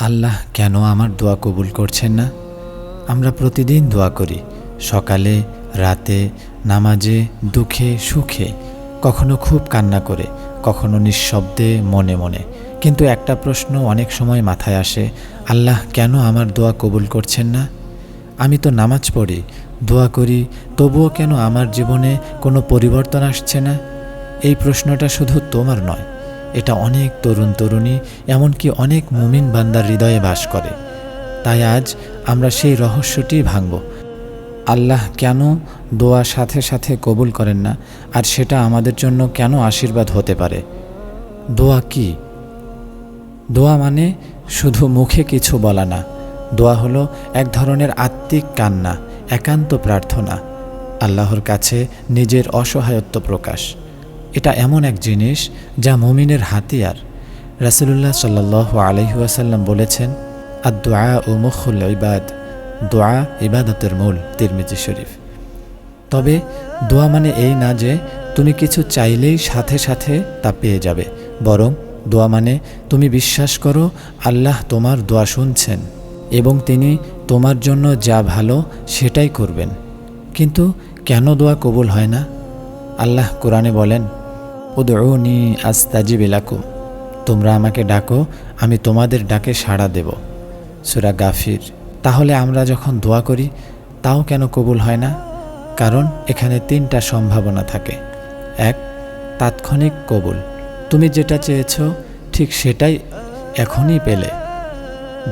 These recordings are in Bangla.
আল্লাহ কেন আমার দোয়া কবুল করছেন না? আমরা প্রতিদিন দোয়া করি, সকালে, রাতে, নামাজে, দুঃখে, সুখে, কখনো খুব কান্না করে, কখনো নিঃশব্দে, মনে মনে। কিন্তু একটা প্রশ্ন অনেক সময় মাথায় আসে, আল্লাহ কেন আমার দোয়া কবুল করছেন না? আমি তো নামাজ পড়ি, দোয়া করি, তবুও কেন আমার জীবনে কোনো পরিবর্তন আসছে না? এই প্রশ্নটা শুধু তোমার নয় এটা অনেক তরুণ তরুণী, এমনকি অনেক মুমিন বান্দার হৃদয়ে বাস করে। তাই আজ আমরা সেই রহস্যটি ভাঙব। আল্লাহ কেন দোয়া সাথে সাথে কবুল করেন না, আর সেটা আমাদের জন্য কেন আশীর্বাদ হতে পারে? দোয়া কি? দোয়া মানে শুধু মুখে কিছু বলা না। দোয়া হলো এক ধরনের আত্মিক কান্না, একান্ত প্রার্থনা, আল্লাহর কাছে নিজের অসহায়ত্ব প্রকাশ। এটা এমন এক জিনিস যা মুমিনের হাতিয়ার। রাসুলুল্লাহ সাল্লাহ আলহিউসাল্লাম বলেছেন আর দোয়া ও মুখুল ইবাদ দোয়া ইবাদতের মূল, তিরমিজি শরীফ। তবে দোয়া মানে এই না যে তুমি কিছু চাইলেই সাথে সাথে তা পেয়ে যাবে, বরং দোয়া মানে তুমি বিশ্বাস করো আল্লাহ তোমার দোয়া শুনছেন এবং তিনি তোমার জন্য যা ভালো সেটাই করবেন। কিন্তু কেন দোয়া কবুল হয় না? আল্লাহ কোরআনে বলেন উদৌনি আস্তাজিব এলাকুম তোমরা আমাকে ডাকো, আমি তোমাদের ডাকে সাড়া দেব। সুরা গাফির। তাহলে আমরা যখন দোয়া করি, তাও কেন কবুল হয় না? কারণ এখানে তিনটা সম্ভাবনা থাকে। এক, তাৎক্ষণিক কবুল। তুমি যেটা চেয়েছ, ঠিক সেটাই এখনই পেলে।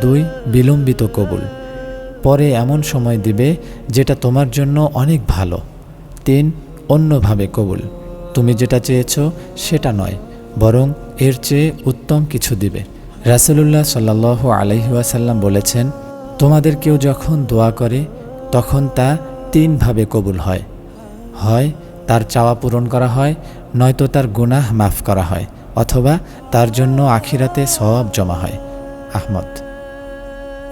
দুই, বিলম্বিত কবুল। পরে এমন সময় দিবে, যেটা তোমার জন্য অনেক ভালো। তিন, অন্যভাবে কবুল। তুমি যেটা চেয়েছ সেটা নয়, বরং এর চেয়ে উত্তম কিছু দিবে। রাসুলুল্লাহ সাল্লাহ আলহিউসাল্লাম বলেছেন, তোমাদের কেউ যখন দোয়া করে, তখন তা তিনভাবে কবুল হয়। হয়, তার চাওয়া পূরণ করা হয়, নয়তো তার গুনাহ মাফ করা হয়, অথবা তার জন্য আখিরাতে সব জমা হয়। আহমদ।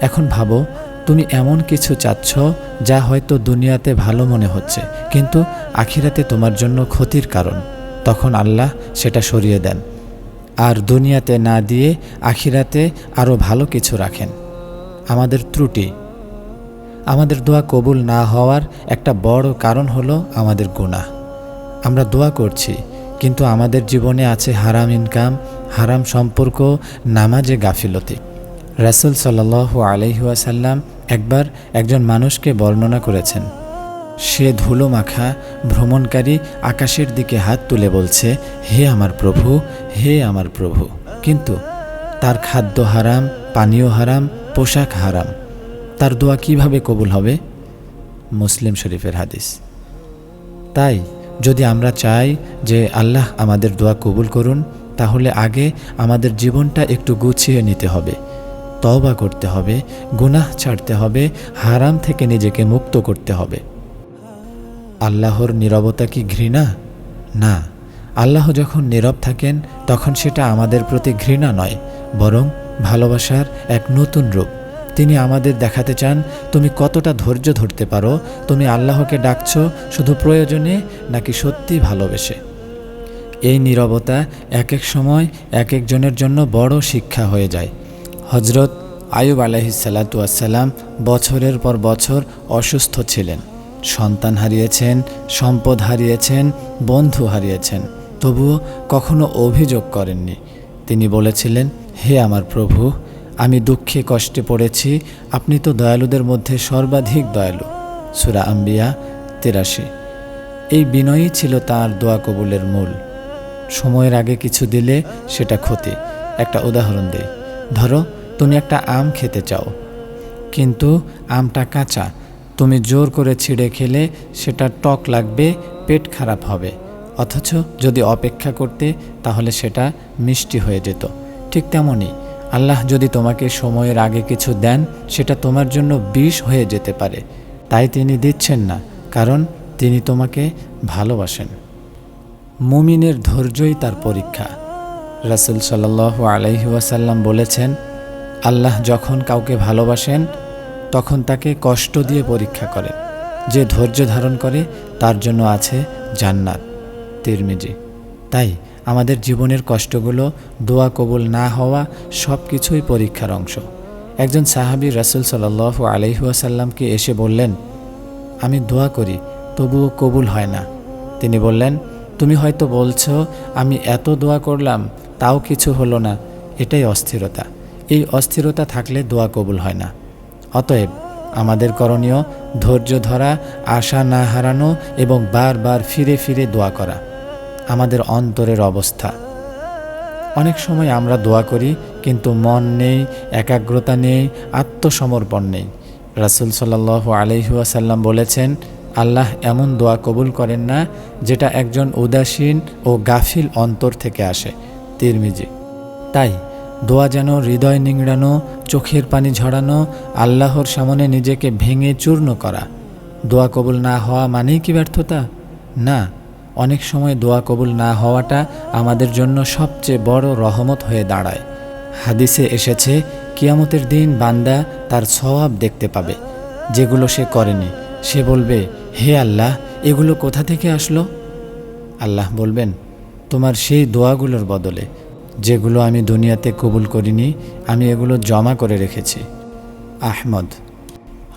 এখন ভাবো তুমি এমন কিছু চাচ্ছ যা হয়তো দুনিয়াতে ভালো মনে হচ্ছে, কিন্তু আখিরাতে তোমার জন্য ক্ষতির কারণ। তখন আল্লাহ সেটা সরিয়ে দেন। আর দুনিয়াতে না দিয়ে আখিরাতে আরও ভালো কিছু রাখেন। আমাদের ত্রুটি। আমাদের দোয়া কবুল না হওয়ার একটা বড় কারণ হলো আমাদের গুনাহ। আমরা দোয়া করছি, কিন্তু আমাদের জীবনে আছে হারাম ইনকাম, হারাম সম্পর্ক, নামাজে গাফিলতি। রাসুল সাল্লাহ আলহিহাসাল্লাম একবার একজন মানুষকে বর্ণনা করেছেন। সে ধুলো মাখা, ভ্রমণকারী আকাশের দিকে হাত তুলে বলছে, হে আমার প্রভু, হে আমার প্রভু। কিন্তু তার খাদ্য হারাম, পানীয় হারাম, পোশাক হারাম। তার দোয়া কীভাবে কবুল হবে? মুসলিম শরীফের হাদিস। তাই যদি আমরা চাই যে আল্লাহ আমাদের দোয়া কবুল করুন, তাহলে আগে আমাদের জীবনটা একটু গুছিয়ে নিতে হবে। তওবা করতে হবে, গুনাহ ছাড়তে হবে, হারাম থেকে নিজেকে মুক্ত করতে হবে। আল্লাহর নীরবতা কি ঘৃণা? না। আল্লাহ যখন নীরব থাকেন, তখন সেটা আমাদের প্রতি ঘৃণা নয়, বরং ভালোবাসার এক নতুন রূপ। তিনি আমাদের দেখাতে চান, তুমি কতটা ধৈর্য ধরতে পারো, তুমি আল্লাহকে ডাকছ, শুধু প্রয়োজনে নাকি সত্যি ভালোবেসে? এই নীরবতা এক এক সময় এক একজনের জন্য বড় শিক্ষা হয়ে যায়। হজরত আয়ুব আলহিসাল্লাতুয়াসাল্লাম বছরের পর বছর অসুস্থ ছিলেন। সন্তান হারিয়েছেন, সম্পদ হারিয়েছেন, বন্ধু হারিয়েছেন। তবুও কখনো অভিযোগ করেননি। তিনি বলেছিলেন, হে আমার প্রভু, আমি দুঃখে কষ্টে পড়েছি, আপনি তো দয়ালুদের মধ্যে সর্বাধিক দয়ালু। সুরা আম্বিয়া, তেরাশি। এই বিনয়ই ছিল তার দোয়া কবুলের মূল। সময়ের আগে কিছু দিলে সেটা ক্ষতি। একটা উদাহরণ দেই। ধরো তুমি একটা আম খেতে চাও। কিন্তু আমটা কাঁচা। তুমি জোর করে ছিঁড়ে খেলে সেটা টক লাগবে, পেট খারাপ হবে। অথচ যদি অপেক্ষা করতে, তাহলে সেটা মিষ্টি হয়ে যেত। ঠিক তেমনই আল্লাহ যদি তোমাকে সময়ের আগে কিছু দেন, সেটা তোমার জন্য বিষ হয়ে যেতে পারে। তাই তিনি দিচ্ছেন না, কারণ তিনি তোমাকে ভালোবাসেন। মুমিনের ধৈর্যই তার পরীক্ষা। রাসুল সাল্লাহ আলহিউসাল্লাম বলেছেন আল্লাহ যখন কাউকে ভালোবাসেন, তখন তাকে কষ্ট দিয়ে পরীক্ষা করে। যে ধৈর্য ধারণ করে, তার জন্য আছে জান্নাত। তিরমিজি। তাই আমাদের জীবনের কষ্টগুলো দোয়া কবুল না হওয়া সব কিছুই পরীক্ষার অংশ। একজন সাহাবী রাসুল সাল্লাহ আলহিহাসাল্লামকে এসে বললেন, আমি দোয়া করি, তবুও কবুল হয় না। তিনি বললেন, তুমি হয়তো বলছো, আমি এত দোয়া করলাম, তাও কিছু হলো না, এটাই অস্থিরতা। এই অস্থিরতা থাকলে দোয়া কবুল হয় না। অতএব আমাদের করণীয় ধৈর্য ধরা, আশা না হারানো এবং বারবার ফিরে ফিরে দোয়া করা। আমাদের অন্তরের অবস্থা। অনেক সময় আমরা দোয়া করি, কিন্তু মন নেই, একাগ্রতা নেই, আত্মসমর্পণ নেই। রাসুল সাল্লাহ আলহিহাসাল্লাম বলেছেন, আল্লাহ এমন দোয়া কবুল করেন না, যেটা একজন উদাসীন ও গাফিল অন্তর থেকে আসে। তিরমিজি। তাই দোয়া যেন হৃদয় নিংড়ানো, চোখের পানি ঝরানো, আল্লাহর সামনে নিজেকে ভেঙে চূর্ণ করা। দোয়া কবুল না হওয়া মানেই কি ব্যর্থতা? না, অনেক সময় দোয়া কবুল না হওয়াটা আমাদের জন্য সবচেয়ে বড় রহমত হয়ে দাঁড়ায়। হাদিসে এসেছে, কিয়ামতের দিন বান্দা তার স্বভাব দেখতে পাবে। যেগুলো সে করেনি, সে বলবে, হে আল্লাহ, এগুলো কোথা থেকে আসলো? আল্লাহ বলবেন, তোমার সেই দোয়াগুলোর বদলে যেগুলো আমি দুনিয়াতে কবুল করিনি, আমি এগুলো জমা করে রেখেছি। আহমদ।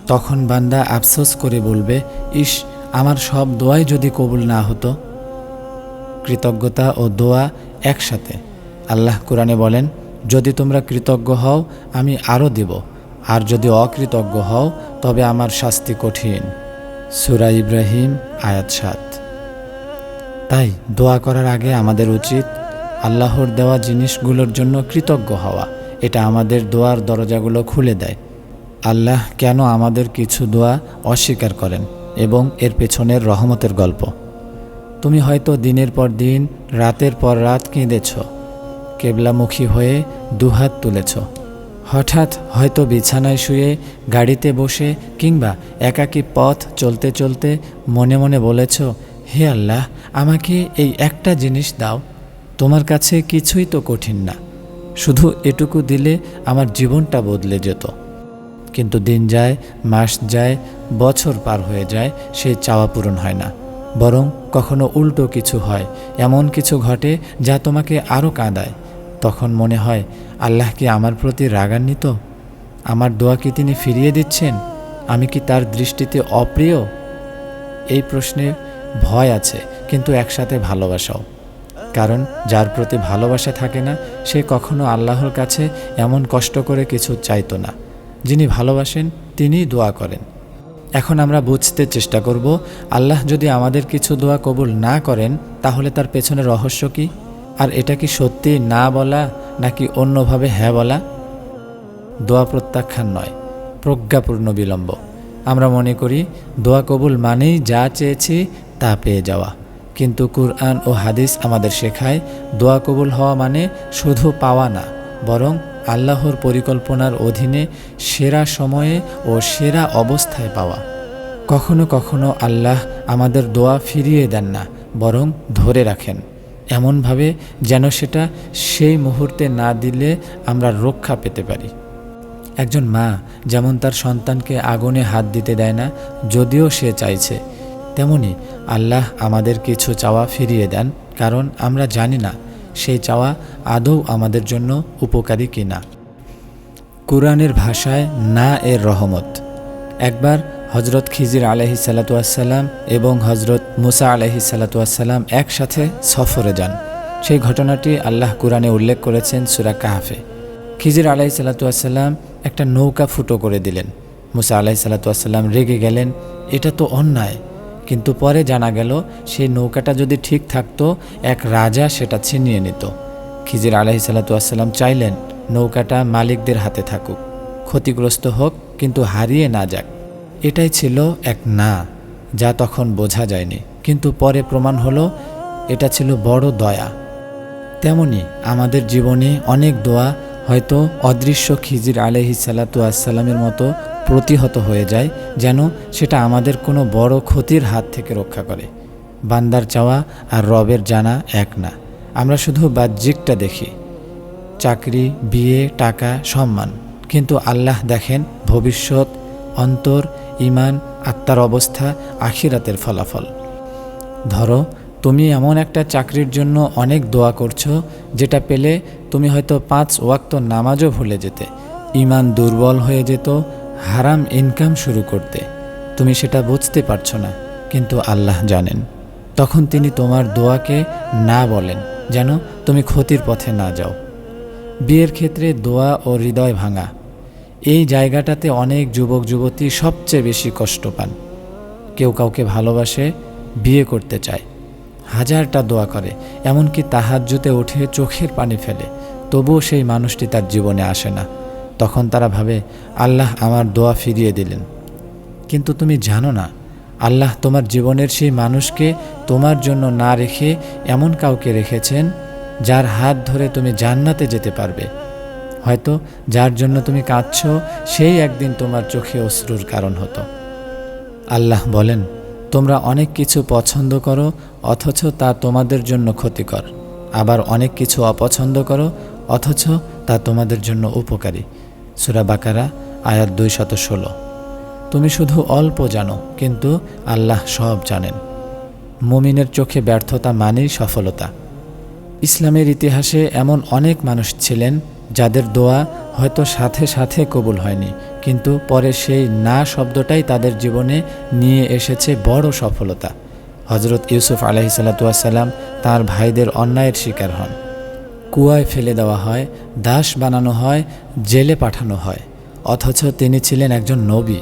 তখন বান্দা আফসোস করে বলবে ইস আমার সব দোয়াই যদি কবুল না হতো? কৃতজ্ঞতা ও দোয়া একসাথে। আল্লাহ কোরআনে বলেন, যদি তোমরা কৃতজ্ঞ হও, আমি আরও দেব। আর যদি অকৃতজ্ঞ হও, তবে আমার শাস্তি কঠিন। সুরা ইব্রাহিম, আয়াত সাত। তাই দোয়া করার আগে আমাদের উচিত আল্লাহর দেওয়া জিনিসগুলোর জন্য কৃতজ্ঞ হওয়া। এটা আমাদের দোয়ার দরজাগুলো খুলে দেয়। আল্লাহ কেন আমাদের কিছু দোয়া অস্বীকার করেন এবং এর পেছনের রহমতের গল্প? তুমি হয়তো দিনের পর দিন, রাতের পর রাত কেঁদেছ, কেবলামুখী হয়ে দুহাত তুলেছ। হঠাৎ হয়তো বিছানায় শুয়ে, গাড়িতে বসে কিংবা একাকী পথ চলতে চলতে মনে মনে বলেছ, হে আল্লাহ, আমাকে এই একটা জিনিস দাও তোমার কাছে কিছুই তো কঠিন না। শুধু এটুকু দিলে আমার জীবনটা বদলে যেত। কিন্তু দিন যায়, মাস যায়, বছর পার হয়ে যায়, সে চাওয়া পূরণ হয় না। বরং কখনো উল্টো কিছু হয়, এমন কিছু ঘটে যা তোমাকে আরও কাঁদায়। তখন মনে হয়, আল্লাহ কি আমার প্রতি রাগান্বিত? আমার দোয়া কি তিনি ফিরিয়ে দিচ্ছেন? আমি কি তার দৃষ্টিতে অপ্রিয়? এই প্রশ্নে ভয় আছে, কিন্তু একসাথে ভালোবাসাও। কারণ যার প্রতি ভালোবাসা থাকে না, সে কখনো আল্লাহর কাছে এমন কষ্ট করে কিছু চাইতো না। যিনি ভালোবাসেন তিনিই দোয়া করেন। এখন আমরা বুঝতে চেষ্টা করব, আল্লাহ যদি আমাদের কিছু দোয়া কবুল না করেন, তাহলে তার পেছনে রহস্য কি? আর এটা কি সত্যি না বলা, নাকি অন্যভাবে হ্যাঁ বলা? দোয়া প্রত্যাখ্যান নয়, প্রজ্ঞাপূর্ণ বিলম্ব। আমরা মনে করি, দোয়া কবুল মানেই যা চেয়েছি তা পেয়ে যাওয়া। কিন্তু কুরআন ও হাদিস আমাদের শেখায়, দোয়া কবুল হওয়া মানে শুধু পাওয়া না, বরং আল্লাহর পরিকল্পনার অধীনে সেরা সময়ে ও সেরা অবস্থায় পাওয়া। কখনো কখনো আল্লাহ আমাদের দোয়া ফিরিয়ে দেন না, বরং ধরে রাখেন। এমনভাবে যেন সেটা সেই মুহূর্তে না দিলে আমরা রক্ষা পেতে পারি। একজন মা যেমন তার সন্তানকে আগুনে হাত দিতে দেয় না, যদিও সে চাইছে তেমনি আল্লাহ আমাদের কিছু চাওয়া ফিরিয়ে দেন, কারণ আমরা জানি না সেই চাওয়া আদৌ আমাদের জন্য উপকারী কিনা। কোরআনের ভাষায় না এর রহমত। একবার হজরত খিজির আলহি সাল্লাতুয়াসাল্লাম এবং হজরত মুসা আলহি সাল্লাতুয়াসাল্লাম একসাথে সফরে যান। সেই ঘটনাটি আল্লাহ কোরআনে উল্লেখ করেছেন সুরা কাহাফে। খিজির আলাহি সাল্লাতুয়াসাল্লাম একটা নৌকা ফুটো করে দিলেন। মুসা আলাহি সাল্লাতুয়াসাল্লাম রেগে গেলেন, এটা তো অন্যায় কিন্তু পরে জানা গেল, সেই নৌকাটা যদি ঠিক থাকতো, এক রাজা সেটা ছিনিয়ে নিত। খিজির আলাহি সাল্লাতুয়াসাল্লাম চাইলেন, নৌকাটা মালিকদের হাতে থাকুক। ক্ষতিগ্রস্ত হোক, কিন্তু হারিয়ে না যাক। এটাই ছিল এক না, যা তখন বোঝা যায়নি। কিন্তু পরে প্রমাণ হলো, এটা ছিল বড় দয়া। তেমনি আমাদের জীবনে অনেক দোয়া হয়তো অদৃশ্য খিজির আলহি সাল্লাতু আসসালামের মতো প্রতিহত হয়ে যায়, যেন সেটা আমাদের কোনো বড় ক্ষতির হাত থেকে রক্ষা করে। বান্দার চাওয়া আর রবের জানা এক না। আমরা শুধু বাহ্যিকটা দেখি। চাকরি, বিয়ে, টাকা, সম্মান। কিন্তু আল্লাহ দেখেন ভবিষ্যৎ, অন্তর ইমান আত্মার অবস্থা, আখিরাতের ফলাফল। ধরো তুমি এমন একটা চাকরির জন্য অনেক দোয়া করছ, যেটা পেলে তুমি হয়তো পাঁচ ওয়াক্ত নামাজও ভুলে যেতে। ইমান দুর্বল হয়ে যেত, হারাম ইনকাম শুরু করতে। তুমি সেটা বুঝতে পারছ না, কিন্তু আল্লাহ জানেন। তখন তিনি তোমার দোয়াকে না বলেন, যেন তুমি ক্ষতির পথে না যাও। বিয়ের ক্ষেত্রে দোয়া ও হৃদয় ভাঙা। এই জায়গাটাতে অনেক যুবক, যুবতী সবচেয়ে বেশি কষ্ট পান। কেউ কাউকে ভালোবাসে, বিয়ে করতে চায়। হাজারটা দোয়া করে, এমনকি তাহাজ্জুতে উঠে চোখের পানি ফেলে। তবুও সেই মানুষটি তার জীবনে আসে না। তখন তারা ভাবে, আল্লাহ আমার দোয়া ফিরিয়ে দিলেন। কিন্তু তুমি জানো না, আল্লাহ তোমার জীবনের সেই মানুষকে তোমার জন্য না রেখে এমন কাউকে রেখেছেন, যার হাত ধরে তুমি জান্নাতে যেতে পারবে। হয়তো যার জন্য তুমি কাঁদছ, সেই একদিন তোমার চোখে অশ্রুর কারণ হতো। আল্লাহ বলেন তোমরা অনেক কিছু পছন্দ করো, অথচ তা তোমাদের জন্য ক্ষতিকর। আবার অনেক কিছু অপছন্দ করো, অথচ তা তোমাদের জন্য উপকারী। সুরা বাকারা, আয়াত দুই শত ষোলো। তুমি শুধু অল্প জানো, কিন্তু আল্লাহ সব জানেন। মুমিনের চোখে ব্যর্থতা মানেই সফলতা। ইসলামের ইতিহাসে এমন অনেক মানুষ ছিলেন যাদের দোয়া হয়তো সাথে সাথে কবুল হয়নি, কিন্তু পরে সেই না শব্দটাই তাদের জীবনে নিয়ে এসেছে বড় সফলতা। হজরত ইউসুফ আলহিসাল্লাতুয়াসাল্লাম তার ভাইদের অন্যায়ের শিকার হন। কুয়ায় ফেলে দেওয়া হয়, দাস বানানো হয়, জেলে পাঠানো হয়, অথচ তিনি ছিলেন একজন নবী।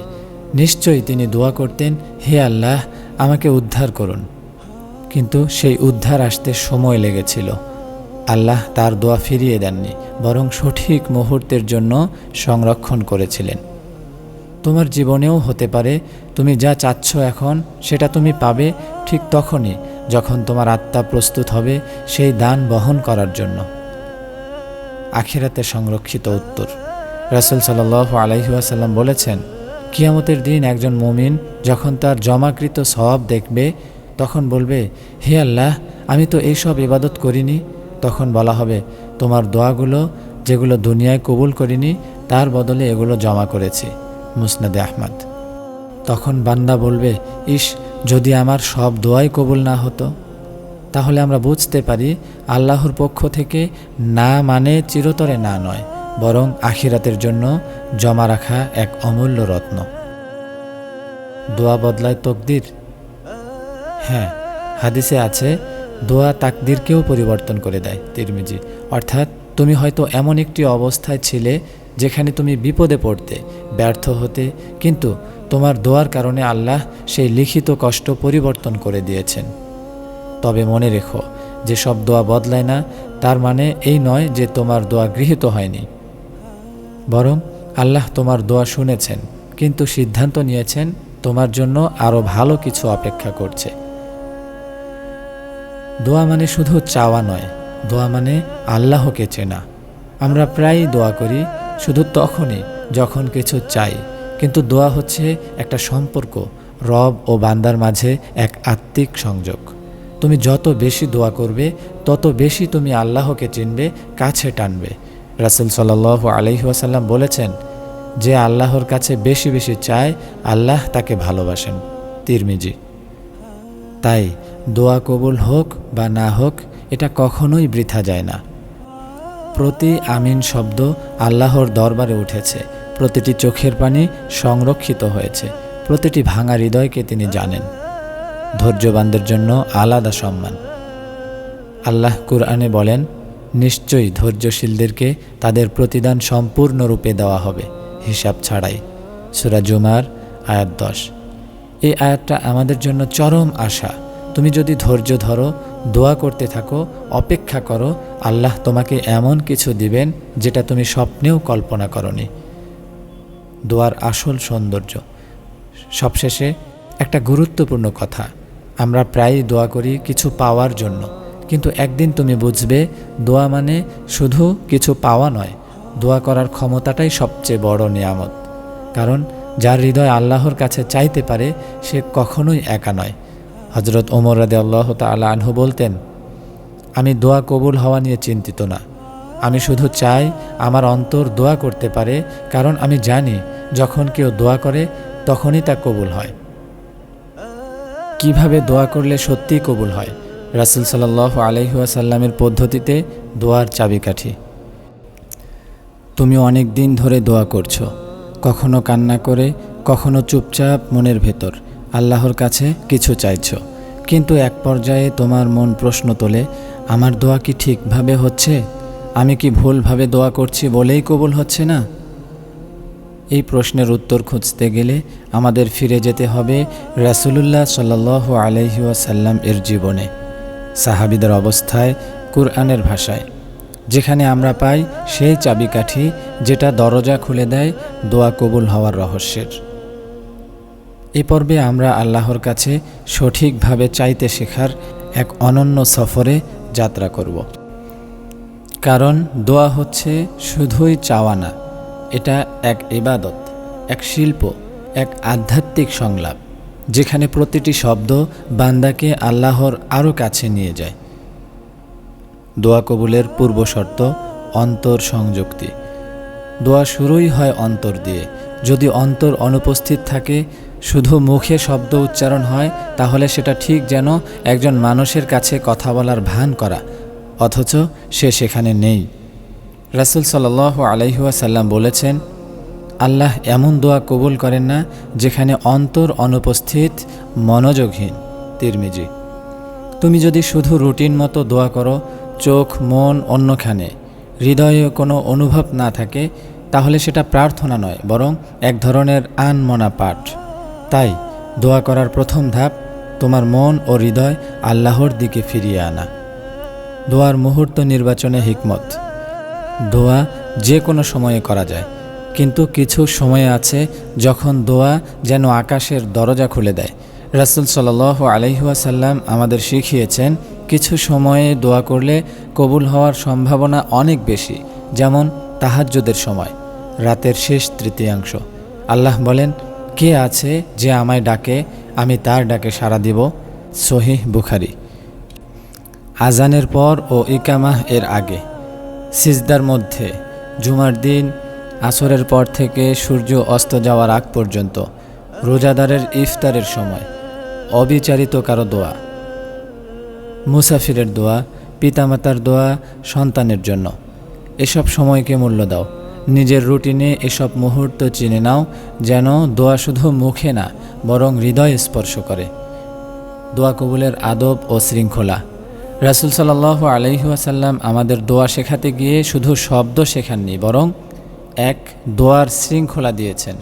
নিশ্চয়ই তিনি দোয়া করতেন, হে আল্লাহ, আমাকে উদ্ধার করুন। কিন্তু সেই উদ্ধার আসতে সময় লেগেছিল। আল্লাহ তার দোয়া ফিরিয়ে দেননি, বরং সঠিক মুহূর্তের জন্য সংরক্ষণ করেছিলেন। তোমার জীবনেও হতে পারে, তুমি যা চাচ্ছ এখন সেটা তুমি পাবে ঠিক তখনই, যখন তোমার আত্মা প্রস্তুত হবে সেই দান বহন করার জন্য। আখিরাতে সংরক্ষিত উত্তর। রাসুল সাল আলাইহাসাল্লাম বলেছেন, কিয়ামতের দিন একজন মুমিন যখন তার জমাকৃত সব দেখবে, তখন বলবে, হে আল্লাহ, আমি তো এইসব ইবাদত করিনি তখন বলা হবে, তোমার দোয়াগুলো যেগুলো দুনিয়ায় কবুল করিনি, তার বদলে এগুলো জমা করেছি। মুসনাদে আহমদ। তখন বান্দা বলবে ইস যদি আমার সব দোয়াই কবুল না হতো, তাহলে আমরা বুঝতে পারি আল্লাহর পক্ষ থেকে না মানে চিরতরে না নয়, বরং আখিরাতের জন্য জমা রাখা এক অমূল্য রত্ন। দোয়া বদলায় তকদির? হ্যাঁ হাদিসে আছে দোয়া তাকদিরকেও পরিবর্তন করে দেয় তিরমিজি। অর্থাৎ তুমি হয়তো এমন একটি অবস্থায় ছিলে যেখানে তুমি বিপদে পড়তে, ব্যর্থ হতে, কিন্তু তোমার দোয়ার কারণে আল্লাহ সেই লিখিত কষ্ট পরিবর্তন করে দিয়েছেন। তবে মনে রেখো যে সব দোয়া বদলায় না, তার মানে এই নয় যে তোমার দোয়া গৃহীত হয়নি। বরং আল্লাহ তোমার দোয়া শুনেছেন, কিন্তু সিদ্ধান্ত নিয়েছেন তোমার জন্য আরও ভালো কিছু অপেক্ষা করছে। দোয়া মানে শুধু চাওয়া নয়, দোয়া মানে আল্লাহকে চেনা। আমরা প্রায়ই দোয়া করি শুধু তখনই যখন কিছু চাই, কিন্তু দোয়া হচ্ছে একটা সম্পর্ক, রব ও বান্দার মাঝে এক আত্মিক সংযোগ। তুমি যত বেশি দোয়া করবে, তত বেশি তুমি আল্লাহকে চিনবে, কাছে টানবে। রাসুল সাল আলহিহাসাল্লাম বলেছেন, যে আল্লাহর কাছে বেশি বেশি চায়, আল্লাহ তাকে ভালোবাসেন। তিরমিজি। তাই দোয়া কবুল হোক বা না হোক, এটা কখনোই বৃথা যায় না। প্রতি আমিন শব্দ আল্লাহর দরবারে উঠেছে, প্রতিটি চোখের পানি সংরক্ষিত হয়েছে, প্রতিটি ভাঙা হৃদয়কে তিনি জানেন। ধৈর্যবানদের জন্য আলাদা সম্মান। আল্লাহ কুরআনে বলেন, নিশ্চয়ই ধৈর্যশীলদেরকে তাদের প্রতিদান সম্পূর্ণরূপে দেওয়া হবে, হিসাব ছাড়াই। সুরা জুমার আয়াত দশ। এই আয়াতটা আমাদের জন্য চরম আশা। তুমি যদি ধৈর্য ধরো, দোয়া করতে থাকো, অপেক্ষা করো, আল্লাহ তোমাকে এমন কিছু দিবেন যেটা তুমি স্বপ্নেও কল্পনা করনি। দোয়ার আসল সৌন্দর্য। সবশেষে একটা গুরুত্বপূর্ণ কথা। আমরা প্রায়ই দোয়া করি কিছু পাওয়ার জন্য। কিন্তু একদিন তুমি বুঝবে, দোয়া মানে শুধু কিছু পাওয়া নয়, দোয়া করার ক্ষমতাটাই সবচেয়ে বড় নিয়ামত। কারণ যার হৃদয় আল্লাহর কাছে চাইতে পারে, সে কখনোই একা নয়। হজরত ওমর রাদে আল্লাহ তালা আনহু বলতেন, আমি দোয়া কবুল হওয়া নিয়ে চিন্তিত না। আমি শুধু চাই আমার অন্তর দোয়া করতে পারে, কারণ আমি জানি যখন কেউ দোয়া করে তখনই তা কবুল হয়। কীভাবে দোয়া করলে সত্যিই কবুল হয়? রাসুল সাল্লাহ আলহিহাসাল্লামের পদ্ধতিতে দোয়ার চাবিকাঠি। তুমি অনেক দিন ধরে দোয়া করছ, কখনো কান্না করে, কখনো চুপচাপ মনের ভেতর। আল্লাহর কাছে কিছু চাইছো। কিন্তু এক পর্যায়ে তোমার মন প্রশ্ন তোলে, আমার দোয়া কি ঠিকভাবে হচ্ছে? আমি কি ভুলভাবে দোয়া করছি বলেই কবুল হচ্ছে না? এই প্রশ্নের উত্তর খুঁজতে গেলে আমাদের ফিরে যেতে হবে রাসুলুল্লাহ সাল্লাহ আলহি ওয়াসাল্লাম এর জীবনে, সাহাবিদের অবস্থায় কুরআনের ভাষায়। যেখানে আমরা পাই সেই চাবিকাঠি যেটা দরজা খুলে দেয় দোয়া কবুল হওয়ার রহস্যের। এ পর্বে আমরা আল্লাহর কাছে সঠিকভাবে চাইতে শেখার এক অনন্য সফরে যাত্রা করব। কারণ দোয়া হচ্ছে শুধুই চাওয়া না, এটা এক ইবাদত, এক শিল্প, এক আধ্যাত্মিক সংলাপ, যেখানে প্রতিটি শব্দ বান্দাকে আল্লাহর আরও কাছে নিয়ে যায়। দোয়া কবুলের পূর্ব শর্ত অন্তর সংযুক্তি। দোয়া শুরুই হয় অন্তর দিয়ে। যদি অন্তর অনুপস্থিত থাকে শুধু মুখে শব্দ উচ্চারণ হয়, তাহলে সেটা ঠিক যেন একজন মানুষের কাছে কথা বলার ভান করা, অথচ সে সেখানে নেই। রাসুল সাল আলহিহাসাল্লাম বলেছেন, আল্লাহ এমন দোয়া কবুল করেন না যেখানে অন্তর অনুপস্থিত মনোযোগহীন। তিরমিজি, তুমি যদি শুধু রুটিন মতো দোয়া করো, চোখ, মন অন্যখানে, হৃদয়ে কোনো অনুভব না থাকে, তাহলে সেটা প্রার্থনা নয়, বরং এক ধরনের আনমনা পাঠ। তাই দোয়া করার প্রথম ধাপ তোমার মন ও হৃদয় আল্লাহর দিকে ফিরিয়ে আনা। দোয়ার মুহূর্ত নির্বাচনে হিকমত। দোয়া যে কোনো সময়ে করা যায়, কিন্তু কিছু সময় আছে যখন দোয়া যেন আকাশের দরজা খুলে দেয়। রাসুল সাল আলহিহাসাল্লাম আমাদের শিখিয়েছেন, কিছু সময়ে দোয়া করলে কবুল হওয়ার সম্ভাবনা অনেক বেশি, যেমন তাহাজ্যদের সময়, রাতের শেষ তৃতীয়াংশ। আল্লাহ বলেন কে আছে যে আমায় ডাকে, আমি তার ডাকে সাড়া দিব? সহিহ বুখারি। আজানের পর ও ইকামাহ এর আগে। সিজদার মধ্যে। জুমার দিন, আসরের পর থেকে সূর্য অস্ত যাওয়ার আগ পর্যন্ত। রোজাদারের ইফতারের সময়। অবিচারিত কারও দোয়া। মুসাফিরের দোয়া, পিতামাতার দোয়া, সন্তানের জন্য। এসব সময়কে মূল্য দাও। নিজের রুটিনে এসব মুহূর্ত চিনে নাও, যেন দোয়া শুধু মুখে না, বরং হৃদয় স্পর্শ করে। দোয়া কবুলের আদব ও শৃঙ্খলা। রাসুল সাল্লাহ আলহিহাসাল্লাম আমাদের দোয়া শেখাতে গিয়ে শুধু শব্দ শেখাননি, বরং এক দোয়ার শৃঙ্খলা দিয়েছেন।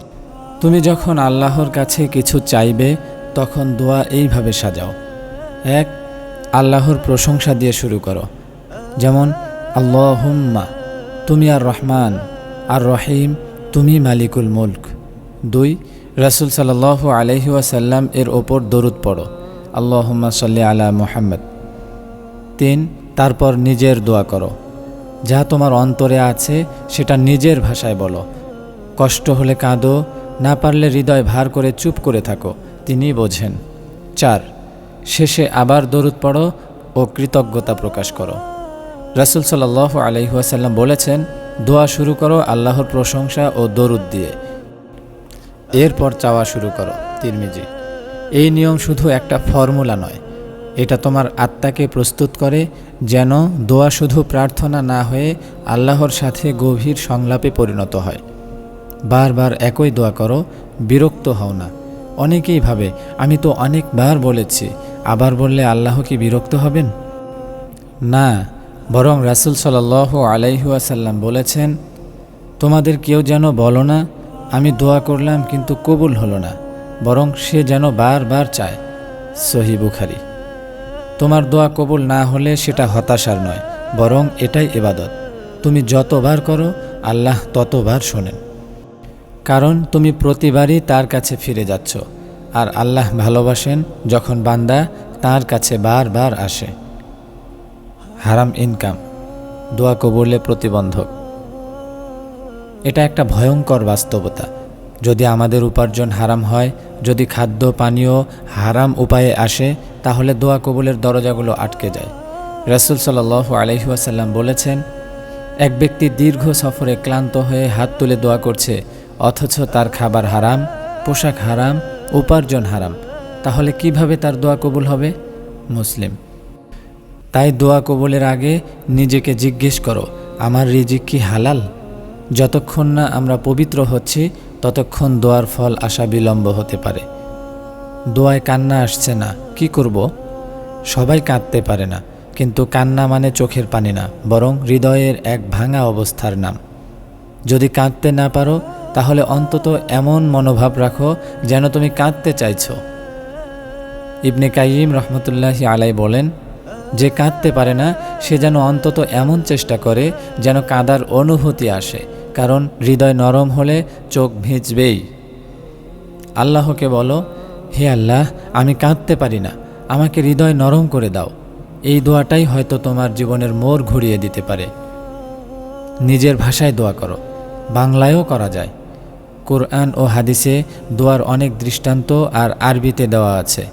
তুমি যখন আল্লাহর কাছে কিছু চাইবে, তখন দোয়া এইভাবে সাজাও। এক, আল্লাহর প্রশংসা দিয়ে শুরু করো। যেমন, আল্লাহুম্মা, তুমি আর রহমান আর রহিম তুমি মালিকুল মুলক। দুই, রাসুল সাল্লাহ আলহি ওয়াসাল্লাম এর ওপর দরুদ পড়ো। আল্লাহম্মা সাল্লি আলা মোহাম্মদ। তিন, তারপর নিজের দোয়া করো। যা তোমার অন্তরে আছে, সেটা নিজের ভাষায় বলো। কষ্ট হলে কাঁদো, না পারলে হৃদয় ভার করে চুপ করে থাকো তিনি বোঝেন। চার, শেষে আবার দরুদ পড়ো ও কৃতজ্ঞতা প্রকাশ করো। রাসুল সাল্লাহ আলহিহাসাল্লাম বলেছেন দোয়া শুরু করো আল্লাহর প্রশংসা ও দরুদ দিয়ে। এরপর চাওয়া শুরু করো, তিরমিজি। এই নিয়ম শুধু একটা ফর্মুলা নয়, এটা তোমার আত্মাকে প্রস্তুত করে, যেন দোয়া শুধু প্রার্থনা না হয়ে আল্লাহর সাথে গভীর সংলাপে পরিণত হয়। বারবার একই দোয়া করো, বিরক্ত হও না। অনেকেই ভাবে, আমি তো অনেকবার বলেছি, আবার বললে আল্লাহ কি বিরক্ত হবেন? না বরং রাসুল সাল আলাইহুয়াসাল্লাম বলেছেন, তোমাদের কেউ যেন বলো না, আমি দোয়া করলাম কিন্তু কবুল হলো না, বরং সে যেন বারবার চায়। সহি বুখারি। তোমার দোয়া কবুল না হলে সেটা হতাশার নয়, বরং এটাই এবাদত তুমি যতবার করো, আল্লাহ ততবার শোনেন। কারণ তুমি প্রতিবারই তার কাছে ফিরে যাচ্ছ, আর আল্লাহ ভালোবাসেন যখন বান্দা তার কাছে বারবার আসে। হারাম ইনকাম, দোয়া কবুলে প্রতিবন্ধক। এটা একটা ভয়ঙ্কর বাস্তবতা। যদি আমাদের উপার্জন হারাম হয়, যদি খাদ্য, পানীয় হারাম উপায়ে আসে, তাহলে দোয়া কবুলের দরজাগুলো আটকে যায়। রাসুল সাল আলহিহাসাল্লাম বলেছেন, এক ব্যক্তি দীর্ঘ সফরে ক্লান্ত হয়ে হাত তুলে দোয়া করছে, অথচ তার খাবার হারাম, পোশাক হারাম, উপার্জন হারাম, তাহলে কীভাবে তার দোয়া কবুল হবে? মুসলিম তাই দোয়া কবলের আগে নিজেকে জিজ্ঞেস করো, আমার রিজিক কি হালাল? যতক্ষণ না আমরা পবিত্র হচ্ছি, ততক্ষণ দোয়ার ফল আসা বিলম্ব হতে পারে। দোয়ায় কান্না আসছে না, কি করব? সবাই কাঁদতে পারে না, কিন্তু কান্না মানে চোখের পানি না, বরং হৃদয়ের এক ভাঙা অবস্থার নাম। যদি কাঁদতে না পারো, তাহলে অন্তত এমন মনোভাব রাখো যেন তুমি কাঁদতে চাইছ। ইবনে কাইম রহমতুল্লাহি আলাই বলেন যে কাঁদতে পারে না, সে যেন অন্তত এমন চেষ্টা করে যেন কাঁদার অনুভূতি আসে, কারণ হৃদয় নরম হলে চোখ ভিজবেই। আল্লাহকে বলো, হে আল্লাহ, আমি কাঁদতে পারি না, আমাকে হৃদয় নরম করে দাও। এই দোয়াটাই হয়তো তোমার জীবনের মোড় ঘুরিয়ে দিতে পারে। নিজের ভাষায় দোয়া করো, বাংলায়ও করা যায়। কোরআন ও হাদিসে দোয়ার অনেক দৃষ্টান্ত আর আরবিতে দেওয়া আছে।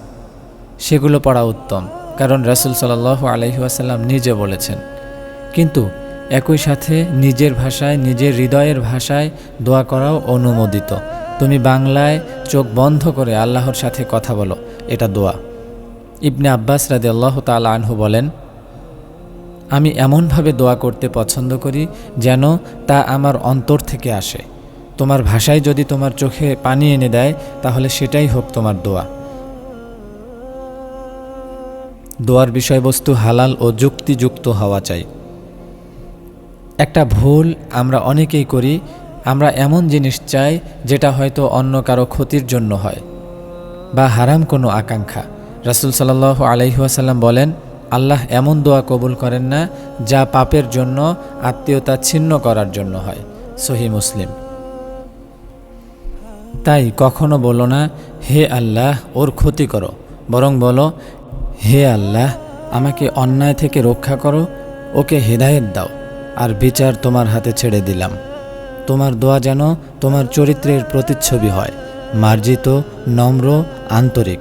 সেগুলো পড়া উত্তম। কারণ রাসুল সাল্লাহ আলহিহাসাল্লাম নিজে বলেছেন। কিন্তু একই সাথে নিজের ভাষায়, নিজের হৃদয়ের ভাষায় দোয়া করাও অনুমোদিত। তুমি বাংলায় চোখ বন্ধ করে আল্লাহর সাথে কথা বলো, এটা দোয়া। ইবনে আব্বাস রাদে আল্লাহ তাল আনহু বলেন, আমি এমনভাবে দোয়া করতে পছন্দ করি যেন তা আমার অন্তর থেকে আসে। তোমার ভাষায় যদি তোমার চোখে পানি এনে দেয়, তাহলে সেটাই হোক তোমার দোয়া। দোয়ার বিষয়বস্তু হালাল ও যুক্তিযুক্ত হওয়া চাই। একটা ভুল আমরা অনেকেই করি, আমরা এমন জিনিস চাই যেটা হয়তো অন্য কারও ক্ষতির জন্য হয় বা হারাম কোনো আকাঙ্ক্ষা। রাসুল সাল্লাহ আলহিহাসাল্লাম বলেন, আল্লাহ এমন দোয়া কবুল করেন না যা পাপের জন্য, আত্মীয়তা ছিন্ন করার জন্য হয়। সহি মুসলিম। তাই কখনো বলো না, হে আল্লাহ, ওর ক্ষতি করো। বরং বলো হে আল্লাহ, আমাকে অন্যায় থেকে রক্ষা করো, ওকে হেদায়েত দাও, আর বিচার তোমার হাতে ছেড়ে দিলাম। তোমার দোয়া যেন তোমার চরিত্রের প্রতিচ্ছবি হয়, মার্জিত, নম্র, আন্তরিক।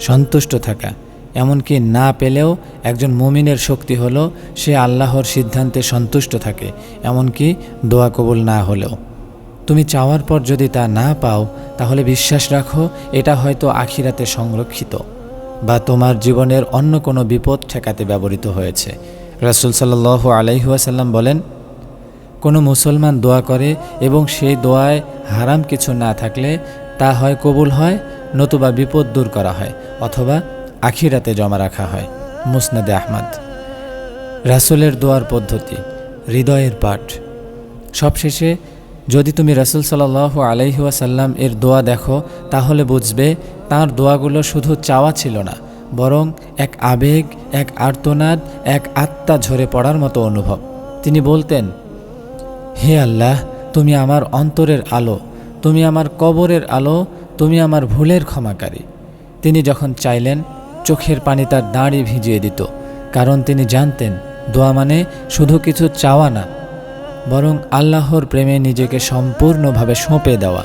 সন্তুষ্ট থাকা, এমনকি না পেলেও একজন মুমিনের শক্তি হলো, সে আল্লাহর সিদ্ধান্তে সন্তুষ্ট থাকে, এমনকি দোয়া কবুল না হলেও। তুমি চাওয়ার পর যদি তা না পাও, তাহলে বিশ্বাস রাখো, এটা হয়তো আখিরাতে সংরক্ষিত। বা তোমার জীবনের অন্য কোনো বিপদ ঠেকাতে ব্যবহৃত হয়েছে। রাসুল সাল্লাহ আলাইহুয়াসাল্লাম বলেন, কোনো মুসলমান দোয়া করে এবং সেই দোয়ায় হারাম কিছু না থাকলে তা হয় কবুল হয়, নতুবা বিপদ দূর করা হয়, অথবা আখিরাতে জমা রাখা হয়। মুসনাদে আহমদ। রাসুলের দোয়ার পদ্ধতি, হৃদয়ের পাঠ। সবশেষে যদি তুমি রাসুল সাল্লাহ আলাইহুয়াসাল্লাম এর দোয়া দেখো, তাহলে বুঝবে তার দোয়াগুলো শুধু চাওয়া ছিল না, বরং এক আবেগ, এক আর্তনাদ, এক আত্মা ঝরে পড়ার মতো অনুভব। তিনি বলতেন, হে আল্লাহ, তুমি আমার অন্তরের আলো, তুমি আমার কবরের আলো, তুমি আমার ভুলের ক্ষমাকারী। তিনি যখন চাইলেন, চোখের পানি তার দাঁড়ি ভিজিয়ে দিত, কারণ তিনি জানতেন, দোয়া মানে শুধু কিছু চাওয়া না বরং আল্লাহর প্রেমে নিজেকে সম্পূর্ণভাবে সঁপে দেওয়া।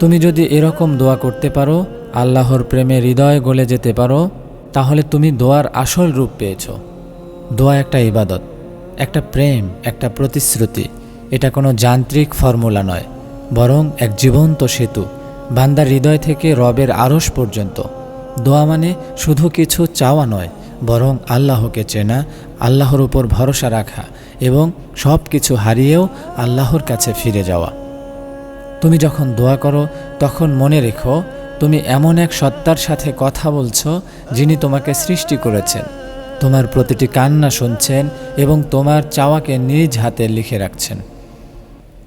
তুমি যদি এরকম দোয়া করতে পারো, আল্লাহর প্রেমে হৃদয় গলে যেতে পারো, তাহলে তুমি দোয়ার আসল রূপ পেয়েছ। দোয়া একটা ইবাদত, একটা প্রেম, একটা প্রতিশ্রুতি। এটা কোনো যান্ত্রিক ফর্মুলা নয়, বরং এক জীবন্ত সেতু, বান্দার হৃদয় থেকে রবের আড়স পর্যন্ত। দোয়া মানে শুধু কিছু চাওয়া নয়, বরং আল্লাহকে চেনা, আল্লাহর উপর ভরসা রাখা এবং সব কিছু হারিয়েও আল্লাহর কাছে ফিরে যাওয়া। তুমি যখন দোয়া করো, তখন মনে রেখো, তুমি এমন এক সত্তার সাথে কথা বলছো, যিনি তোমাকে সৃষ্টি করেছেন। তোমার প্রতিটি কান্না শুনছেন এবং তোমার চাওয়াকে নিজ হাতে লিখে রাখছেন।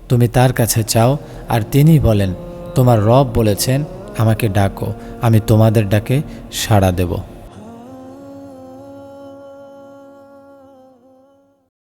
তুমি তার কাছে চাও, আর তিনি বলেন, তোমার রব বলেছেন, আমাকে ডাকো, আমি তোমাদের ডাকে সাড়া দেব।